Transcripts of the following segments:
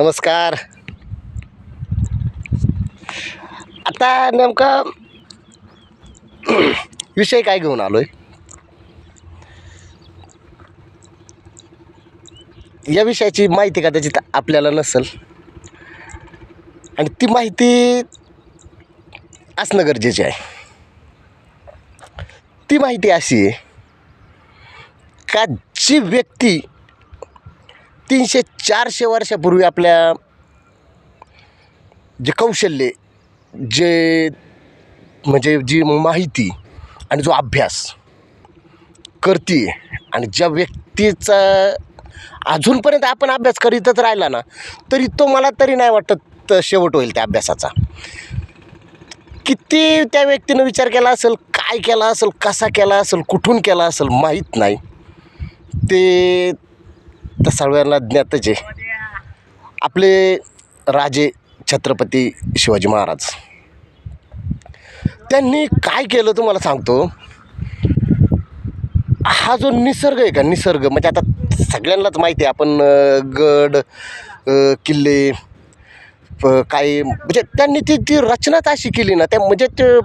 नमस्कार. आता नेमका विषय काय घेऊन आलो आहे या विषयाची माहिती का त्याची आपल्याला नसेल. आणि ती माहिती असणं गरजेचे आहे. ती माहिती अशी आहे का जी व्यक्ती तीनशे चारशे वर्षापूर्वी आपल्या जे कौशल्य जे म्हणजे जी माहिती आणि जो अभ्यास करते आणि ज्या व्यक्तीचा अजूनपर्यंत आपण अभ्यास करीतच राहिला ना तरी तो मला तरी नाही वाटत शेवट होईल त्या अभ्यासाचा. किती त्या व्यक्तीनं विचार केला असेल काय केला असेल कसा केला असेल कुठून केला असेल माहीत नाही. ते तर सर्वांना ज्ञातच आहे. आपले राजे छत्रपती शिवाजी महाराज. त्यांनी काय केलं तुम्हाला सांगतो? हा जो निसर्ग आहे का? निसर्ग म्हणजे आता सगळ्यांनाच माहिती आहे. आपण गड किल्ले काही म्हणजे त्यांनी ती ती रचनाच अशी केली ना त्या म्हणजे ते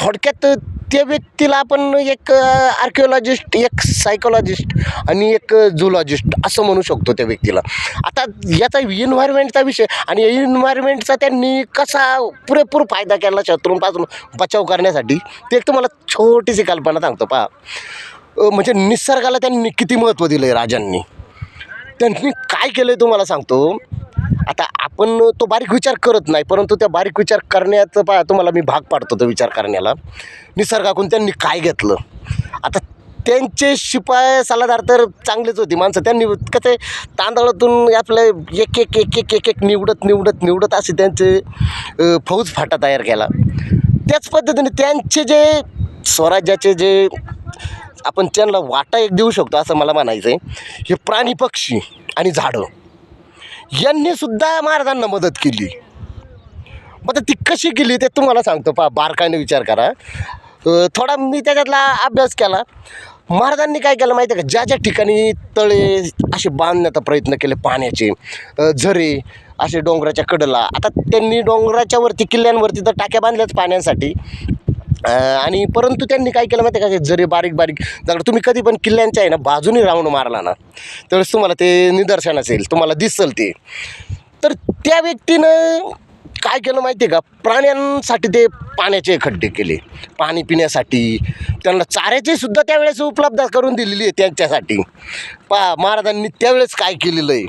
थोडक्यात त्या व्यक्तीला आपण एक आर्किओलॉजिस्ट एक सायकोलॉजिस्ट आणि एक झुलॉजिस्ट असं म्हणू शकतो त्या व्यक्तीला. आता याचा इन्व्हायरमेंटचा विषय आणि इन्व्हायरमेंटचा त्यांनी कसा पुरेपूर फायदा केला शत्रूंपासून बचाव करण्यासाठी ते एक तुम्हाला छोटीशी कल्पना सांगतो पहा. म्हणजे निसर्गाला त्यांनी किती महत्त्व दिलं आहे राजांनी. त्यांनी काय केलं आहे तुम्हाला सांगतो? आता आपण तो बारीक विचार करत नाही परंतु त्या बारीक विचार करण्याचं पा तुम्हाला मी भाग पाडतो तो विचार करण्याला. निसर्गाकडून त्यांनी काय घेतलं? आता त्यांचे शिपाय सल्लागार तर चांगलेच होती माणसं त्यांनी कसं आहे, तांदळातून आपलं एक एक एक एक एक एक निवडत निवडत निवडत असे त्यांचे फौज फाटा तयार केला. त्याच पद्धतीने त्यांचे जे स्वराज्याचे जे आपण त्यांना वाटा एक देऊ शकतो असं मला म्हणायचं आहे हे प्राणी पक्षी आणि झाडं. यांनी सुद्धा महाराजांना मदत केली. मग ती कशी केली ते तुम्हाला सांगतो. पा बारकाईने विचार करा. थोडा मी त्याच्यातला अभ्यास केला. महाराजांनी काय केलं माहिती आहे का? ज्या ज्या ठिकाणी तळे असे बांधण्याचा प्रयत्न केले पाण्याचे झरे असे डोंगराच्या कडला. आता त्यांनी डोंगराच्या वरती किल्ल्यांवरती तर टाक्या बांधल्याच पाण्यासाठी. आणि परंतु त्यांनी काय केलं माहिती आहे का? जरी बारीक बारीक दगड तुम्ही कधी पण किल्ल्यांच्या आहे ना बाजूनी राऊंड मारला ना त्यावेळेस तुम्हाला ते निदर्शन असेल तुम्हाला दिसल ते. तर त्या व्यक्तीनं काय केलं माहिती आहे का? प्राण्यांसाठी ते पाण्याचे खड्डे केले. पाणी पिण्यासाठी. त्यांना चाऱ्याची सुद्धा त्यावेळेस उपलब्ध करून दिलेली आहे त्यांच्यासाठी. पा महाराजांनी त्यावेळेस काय केलेलं आहे?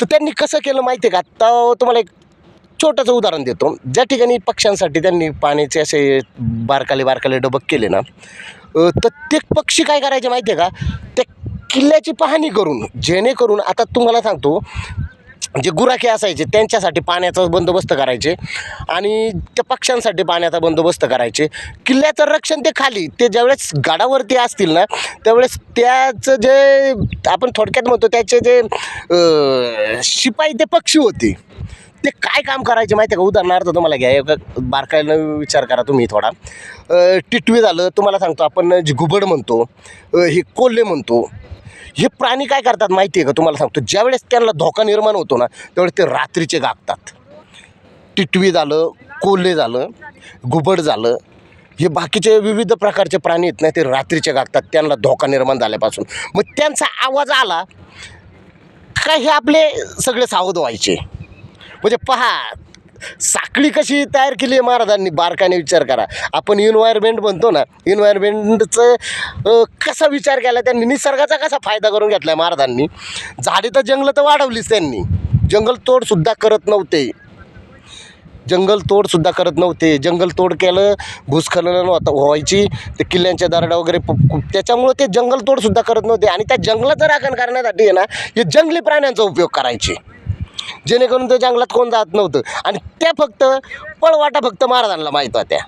तर त्यांनी कसं केलं माहिती आहे का? आता तुम्हाला एक छोटंसं उदाहरण देतो. ज्या ठिकाणी पक्ष्यांसाठी त्यांनी पाण्याचे असे बारकाले बारकाले डबक केले ना प्रत्येक पक्षी काय करायचे माहिती आहे का? त्या किल्ल्याची पाहणी करून जेणेकरून आता तुम्हाला सांगतो जे गुराखे असायचे त्यांच्यासाठी पाण्याचा बंदोबस्त करायचे आणि त्या पक्ष्यांसाठी पाण्याचा बंदोबस्त करायचे. किल्ल्याचं रक्षण ते खाली ते ज्यावेळेस गाडावरती असतील ना त्यावेळेस त्याचं जे आपण थोडक्यात म्हणतो त्याचे जे शिपाई ते पक्षी होते. ते काय काम करायचे माहिती आहे का? उदाहरणार्थ तुम्हाला घ्या बारकाईनं विचार करा तुम्ही थोडा. टिटवी झालं तुम्हाला सांगतो आपण जे घुबड म्हणतो हे कोल्हे म्हणतो हे प्राणी काय करतात माहिती आहे का? तुम्हाला सांगतो ज्यावेळेस त्यांना धोका निर्माण होतो ना त्यावेळेस ते रात्रीचे गागतात. टिटवी झालं कोल्हे झालं घुबड झालं हे बाकीचे विविध प्रकारचे प्राणी आहेत ना ते रात्रीचे गागतात त्यांना धोका निर्माण झाल्यापासून. मग त्यांचा आवाज आला का हे आपले सगळे सावध व्हायचे? म्हणजे पहा साखळी कशी तयार केली आहे महाराजांनी? बारकाने विचार करा. आपण इन्व्हायरमेंट म्हणतो ना इन्व्हायरमेंटचं कसा विचार केला? त्यांनी निसर्गाचा कसा फायदा करून घेतला आहे महाराजांनी? झाडे तर जंगलं तर वाढवलीच त्यांनी. जंगलतोडसुद्धा करत नव्हते. जंगलतोडसुद्धा करत नव्हते. जंगलतोड केलं भूस्खलन होता व्हायची. ते किल्ल्यांच्या दरडा वगैरे त्याच्यामुळं ते जंगलतोडसुद्धा करत नव्हते. आणि त्या जंगलाचं राखण करण्यासाठी आहे ना हे जंगली प्राण्यांचा उपयोग करायचे. जेणेकरून ते जंगलात कोण जात नव्हतं. आणि त्या फक्त पळवाटा फक्त महाराजांना माहीत होत्या.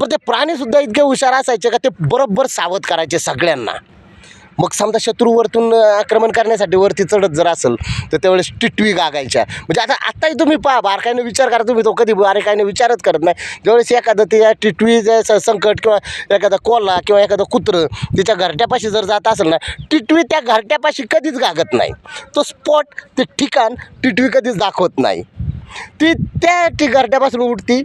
पण ते प्राणीसुद्धा इतके हुशार असायचे का ते बरोबर सावध करायचे सगळ्यांना. मग समजा शत्रूवरतून आक्रमण करण्यासाठी वरती चढत जर असेल तर त्यावेळेस टिटवी गागायच्या. म्हणजे आता आत्ताही तुम्ही पहा बारकाईने विचार करा तुम्ही तो कधी बारकाईने विचारच करत नाही. ज्यावेळेस एखादं त्या टिटवी संकट किंवा एखादा कोला किंवा एखादं कुत्रं तिच्या घरट्यापाशी जर जात असेल ना टिटवी त्या घरट्यापाशी कधीच गागत नाही. तो स्पॉट ते ठिकाण टिटवी कधीच दाखवत नाही. ती त्या टी घरट्यापासून उठती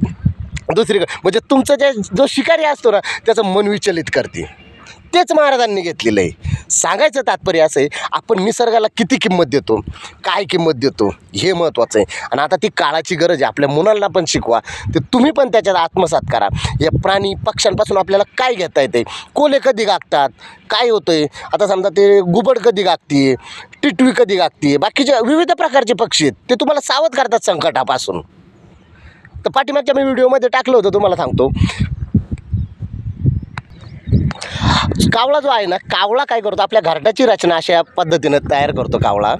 दुसरी म्हणजे तुमचं जे जो शिकारी असतो ना त्याचं मन विचलित करते. तेच महाराजांनी घेतलेलं आहे. सांगायचं तात्पर्य असं आहे आपण निसर्गाला किती किंमत देतो? काय किंमत देतो? हे महत्त्वाचं आहे. आणि आता ती काळाची गरज आहे. आपल्या मुलांना पण शिकवा. ते तुम्ही पण त्याच्यात आत्मसात करा. या प्राणी पक्ष्यांपासून आपल्याला काय घेता येते? कोले कधी गागतात? काय होतं आहे आता समजा ते गुबड कधी गागते टिटवी कधी गागते बाकीचे विविध प्रकारचे पक्षी आहेत. ते तुम्हाला सावध करतात संकटापासून. तर पाठीमागच्या मी व्हिडिओमध्ये टाकलं होतं तुम्हाला सांगतो. कावळा जो आहे ना कावळा काय करतो? आपल्या घरटाची रचना अशा पद्धतीनं तयार करतो कावळा.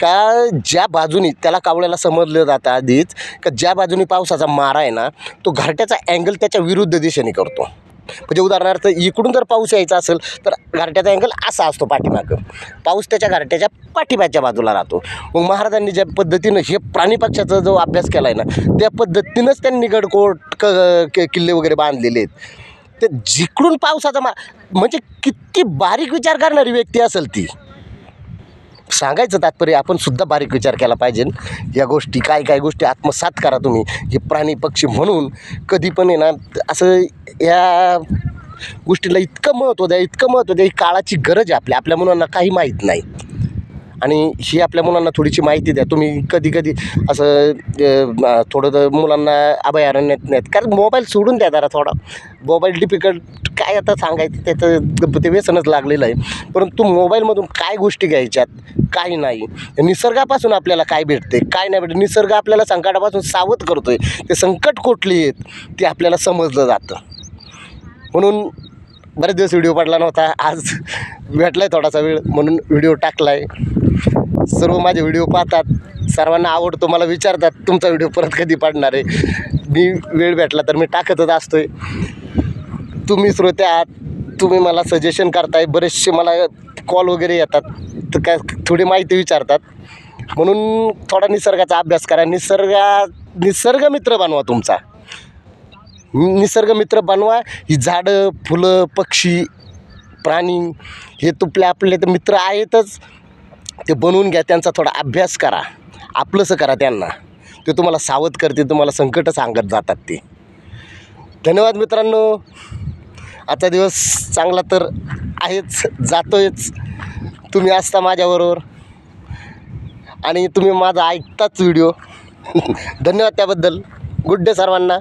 का ज्या बाजूनी त्याला कावळ्याला समजलं जातं आधीच का ज्या बाजूनी पावसाचा मारा आहे ना तो घरट्याचा अँगल त्याच्या विरुद्ध दिशेने करतो. म्हणजे उदाहरणार्थ इकडून जर पाऊस यायचा असेल तर घरट्याचा अँगल असा असतो पाठीमागं. पाऊस त्याच्या घरट्याच्या पाठीमागच्या बाजूला राहतो. मग महाराजांनी ज्या पद्धतीनं हे प्राणी पक्षाचा जो अभ्यास केला आहे ना त्या पद्धतीनंच त्यांनी गडकोट क किल्ले वगैरे बांधलेले आहेत. ते जिकडून पावसाचा मा म्हणजे किती बारीक विचार करणारी व्यक्ती असेल ती. सांगायचं तात्पर्य आपण सुद्धा बारीक विचार केला पाहिजे. या गोष्टी काय काय गोष्टी आत्मसात करा तुम्ही. हे प्राणी पक्षी म्हणून कधी पण आहे ना असं या गोष्टीला इतकं महत्त्व द्या इतकं महत्त्व द्या ही काळाची गरज आहे आपल्या आपल्या मुलांना काही माहीत नाही. आणि ही आपल्या मुलांना थोडीशी माहिती द्या. तुम्ही कधी कधी असं थोडं तर मुलांना अभयारण्यात नाहीत कारण मोबाईल सोडून द्या जरा थोडा. मोबाईल डिफिकल्ट काय आता सांगायचं त्याचं ते व्यसनच लागलेलं आहे. परंतु मोबाईलमधून काय गोष्टी घ्यायच्यात? काय नाही. निसर्गापासून आपल्याला काय भेटते काय नाही भेटते. निसर्ग आपल्याला संकटापासून सावध करतो आहे ते संकट कुठली आहेत ते आपल्याला समजलं जातं. म्हणून बरेच दिवस व्हिडिओ पडला नव्हता. आज भेटला आहे थोडासा वेळ म्हणून व्हिडिओ टाकला आहे सर्व माझे व्हिडिओ पाहतात. सर्वांना आवडतो मला विचारतात तुमचा व्हिडिओ परत कधी पाडणार आहे? मी वेळ भेटला तर मी टाकतच असतोय. तुम्ही श्रोते आहात तुम्ही मला सजेशन करताय बरेचसे मला कॉल वगैरे येतात. तर काय थोडी माहिती विचारतात. म्हणून थोडा निसर्गाचा अभ्यास करा. निसर्गा निसर्गमित्र बनवा तुमचा. निसर्गमित्र बनवा. ही झाडं फुलं पक्षी प्राणी हे तुपले आपले तर मित्र आहेतच. ते बनवून घ्या त्यांचा थोडा अभ्यास करा. आपलंसं करा त्यांना. ते तुम्हाला सावध करते तुम्हाला संकट सांगत जातात ते. धन्यवाद मित्रांनो. आजचा दिवस चांगला तर आहेच जातोयच. तुम्ही असता माझ्याबरोबर. आणि तुम्ही माझा ऐकताच व्हिडिओ. धन्यवाद त्याबद्दल. गुड डे सर्वांना.